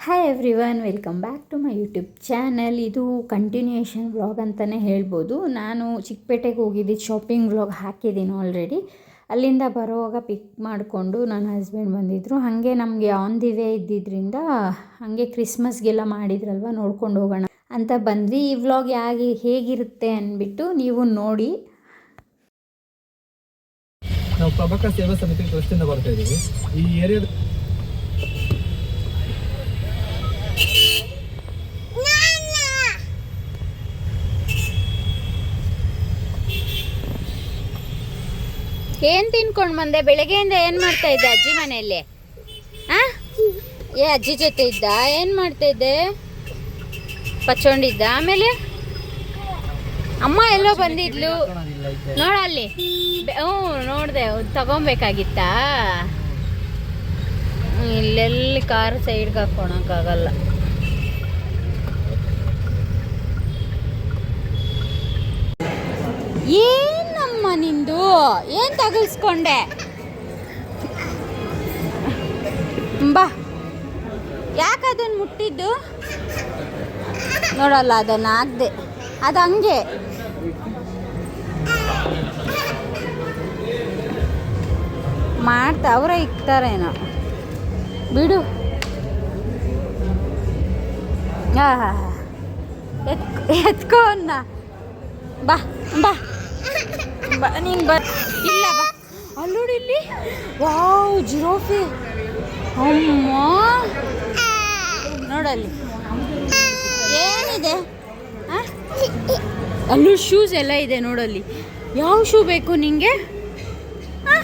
Hi everyone welcome back to my YouTube channel ಇದು continuation vlog ಅಂತಲೇ ಹೇಳ್ಬೋದು. ನಾನು ಚಿಕ್ಕಪೇಟೆಗೆ ಹೋಗಿದ್ದೆ ಶಾಪಿಂಗ್ ವ್ಲಾಗ್ ಹಾಕಿದ್ದೀನಿ ಆಲ್ರೆಡಿ ಅಲ್ಲಿಂದ ಬರುವಾಗ ಪಿಕ್ ಮಾಡಿಕೊಂಡು ನನ್ನ ಹಸ್ಬೆಂಡ್ ಬಂದಿದ್ದರು ಹಾಗೆ ನಮಗೆ ಆನ್ ದಿ ವೇ ಇದ್ದಿದ್ದರಿಂದ ಹಾಗೆ ಕ್ರಿಸ್ಮಸ್ಗೆಲ್ಲ ಮಾಡಿದ್ರಲ್ವ, ನೋಡ್ಕೊಂಡು ಹೋಗೋಣ ಅಂತ ಬಂದ್ವಿ. ಈ ವ್ಲಾಗ್ ಯಾಗಿ ಹೇಗಿರುತ್ತೆ ಅಂದ್ಬಿಟ್ಟು ನೀವು ನೋಡಿ. ನಾವು ಸೇವಾ ಸಮಿತಿ ಟ್ರಸ್ಟಿಂದ ಬರ್ತಾ ಇದ್ದೀವಿ. ಈ ಏರಿಯಾದ ಏನು ತಿನ್ಕೊಂಡು ಬಂದೆ? ಬೆಳಗ್ಗೆಯಿಂದ ಏನು ಮಾಡ್ತಾ ಇದ್ದೆ ಅಜ್ಜಿ ಮನೆಯಲ್ಲಿ? ಆ? ಏ, ಅಜ್ಜಿ ಜೊತೆ ಇದ್ದ? ಏನು ಮಾಡ್ತಾ ಇದ್ದೆ? ಪಚ್ಕೊಂಡಿದ್ದ? ಆಮೇಲೆ? ಅಮ್ಮ ಎಲ್ಲೋ ಬಂದಿದ್ಲು. ನೋಡ ಅಲ್ಲಿ. ಹ್ಞೂ, ನೋಡಿದೆ. ತಗೊಬೇಕಾಗಿತ್ತಾ? ಇಲ್ಲೆಲ್ಲಿ ಕಾರ್ ಸೈಡ್ಗೆ ಹಾಕೊಳಕ್ಕಾಗಲ್ಲ. ಏನಮ್ಮ ನಿಂದು? ಏನು ತಗಲ್ಸ್ಕೊಂಡೆ? ಬಾ. ಯಾಕೆ ಅದನ್ನ ಮುಟ್ಟಿದ್ದು? ನೋಡಲ್ಲ ಅದನ್ನು ಆಗದೆ ಅದು ಹಂಗೆ. ಮಾಡ್ತಾ, ಅವರೇ ಇಕ್ತಾರೇನೋ. ಬಿಡು. ಹಾ ಹಾ ಎತ್ ಎತ್ಕೋ ಬಾ ಬಾ. ನೀನು ಬ ಇಲ್ಲ, ಬಾ. ಅಲ್ಲೋಡಿ ಇಲ್ಲಿ. Wow, giraffe. ಅಮ್ಮ. ನೋಡಲ್ಲಿ ಏನಿದೆ? ಅಲ್ಲೂ ಶೂಸ್ ಎಲ್ಲ ಇದೆ ನೋಡಲ್ಲಿ ಯಾವ ಶೂ ಬೇಕು ಆ?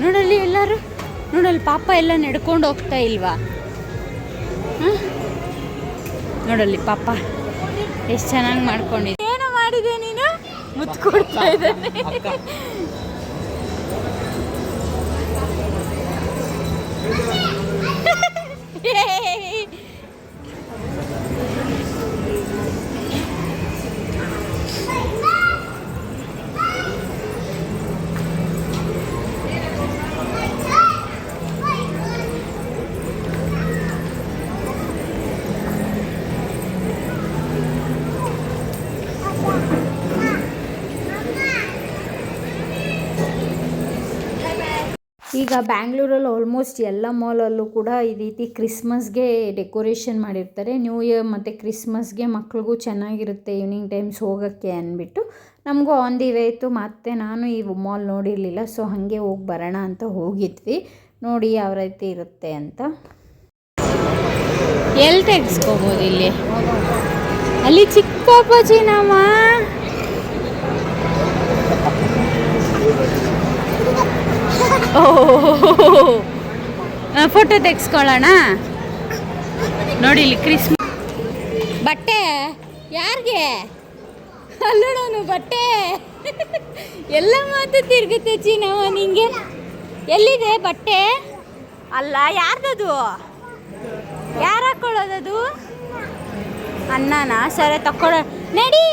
ನೋಡಲ್ಲಿ ಎಲ್ಲರೂ. ನೋಡಲ್ಲಿ ಪಾಪ ಎಲ್ಲ ನಡ್ಕೊಂಡು ಹೋಗ್ತಾ ಇಲ್ವಾ? ನೋಡಲ್ಲಿ ಪಾಪ. ಎಷ್ಟು ಚೆನ್ನಾಗಿ ಮಾಡ್ಕೊಂಡಿದ್ದೆ ಮುತ್ತು ಕೊಡ್ತಾ ಇದ್ದಾನೆ ಈಗ ಬ್ಯಾಂಗ್ಳೂರಲ್ಲಿ ಆಲ್ಮೋಸ್ಟ್ ಎಲ್ಲ ಮಾಲಲ್ಲೂ ಕೂಡ ಈ ರೀತಿ ಕ್ರಿಸ್ಮಸ್ಗೆ ಡೆಕೋರೇಷನ್ ಮಾಡಿರ್ತಾರೆ. ನ್ಯೂ ಇಯರ್ ಮತ್ತು ಕ್ರಿಸ್ಮಸ್ಗೆ ಮಕ್ಳಿಗೂ ಚೆನ್ನಾಗಿರುತ್ತೆ ಈವ್ನಿಂಗ್ ಟೈಮ್ಸ್ ಹೋಗೋಕ್ಕೆ ಅಂದ್ಬಿಟ್ಟು. ನಮಗೂ ಆನ್ ದಿ ವೇ ಇತ್ತು ಮತ್ತು ನಾನು ಈ ಮಾಲ್ ನೋಡಿರಲಿಲ್ಲ ಸೊ ಹಾಗೆ ಹೋಗಿ ಬರೋಣ ಅಂತ ಹೋಗಿದ್ವಿ. ನೋಡಿ ಯಾವ ರೀತಿ ಇರುತ್ತೆ ಅಂತ. ಎಲ್ಲಿ ತೆಗೆಸ್ಕೋಬೋದು ಇಲ್ಲಿ? ಅಲ್ಲಿ ಚಿಕ್ಕ ಪಾಪಜಿನಮ್ಮ ಫೋಟೋ ತೆಗೆಸ್ಕೊಳ್ಳೋಣ. ನೋಡಿ ಇಲ್ಲಿ ಕ್ರಿಸ್ಮಸ್ ಬಟ್ಟೆ, ಯಾರಿಗೆ? ಅಲ್ಲೋಣನು ಬಟ್ಟೆ. ಎಲ್ಲ ಮಾತು ತಿರುಗುತ್ತೆ ಚೀನವ ನಿಂಗೆ. ಎಲ್ಲಿದೆ ಬಟ್ಟೆ? ಅಲ್ಲ, ಯಾರ್ದದು? ಯಾರು ಹಾಕೊಳ್ಳೋದದು? ಅನ್ನನಾ ಸರಿ ತಕ್ಕೊಳ್ಳೋ ನಡಿ.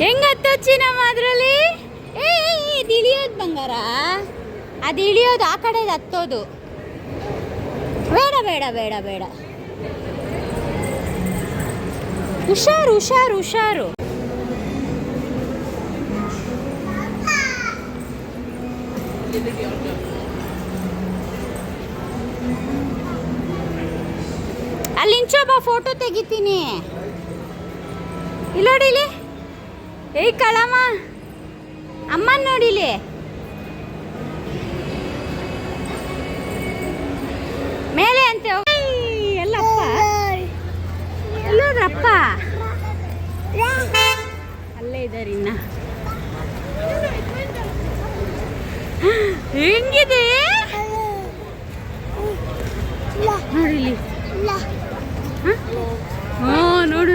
ಹೆಂಗ್ ಹತ್ತೋಚ್ಚಿ ನಮ್ಮ ಅದ್ರಲ್ಲಿ? ಏ, ಇದು ಇಳಿಯೋದು ಬಂಗಾರ. ಅದು ಇಳಿಯೋದು ಆ ಕಡೆ ಹತ್ತೋದು. ಬೇಡ ಬೇಡ ಬೇಡ ಬೇಡ. ಹುಷಾರು ಹುಷಾರು ಹುಷಾರು. ಅಲ್ಲಿ ಬಾ ಫೋಟೋ ತೆಗಿತೀನಿ. ಇಲ್ಲಿ ನೋಡಿಲಿ ಏಯ್ ಕಳಮ್ಮ. ಅಮ್ಮನ ನೋಡಿಲಿ ಮೇಲೆ ಅಂತೆ ಎಲ್ಲಪ್ಪ. ಎಲ್ಲೋದ್ರಪ್ಪ ಅಲ್ಲೇ ಇದ್ದಾರೆ ಇನ್ನ. ಹೆಂಗಿದೆ? ನೋಡಿಲಿ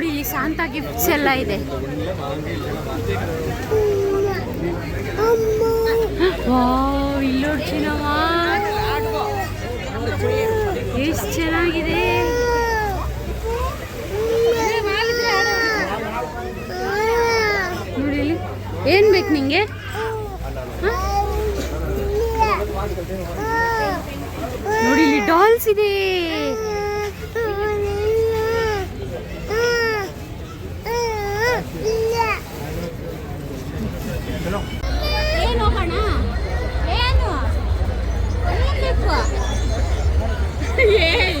ನೋಡಿ ಇಲ್ಲಿ ಶಾಂತ ಗಿಫ್ಟ್ಸ್ ಎಲ್ಲ ಇದೆ. ವಾವ್ ಇಲ್ಲಿ ನೋಡಿ ಚಿನ್ನಮ್ಮ. ಎಷ್ಟು ಚೆನ್ನಾಗಿದೆ. ನೋಡಿ ಇಲ್ಲಿ. ಏನ್ ಬೇಕು ನಿಂಗೆ? ನೋಡಿ ಇಲ್ಲಿ ಡಾಲ್ಸ್ ಇದೆ ಏನು ಹೋಗೋಣ ಏನು ಏನ್ ಬೇಕು ಏಯ್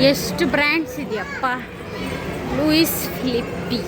ಎಷ್ಟು ಬ್ರ್ಯಾಂಡ್ಸ್ ಇದೆಯಪ್ಪ? Louis Philippe.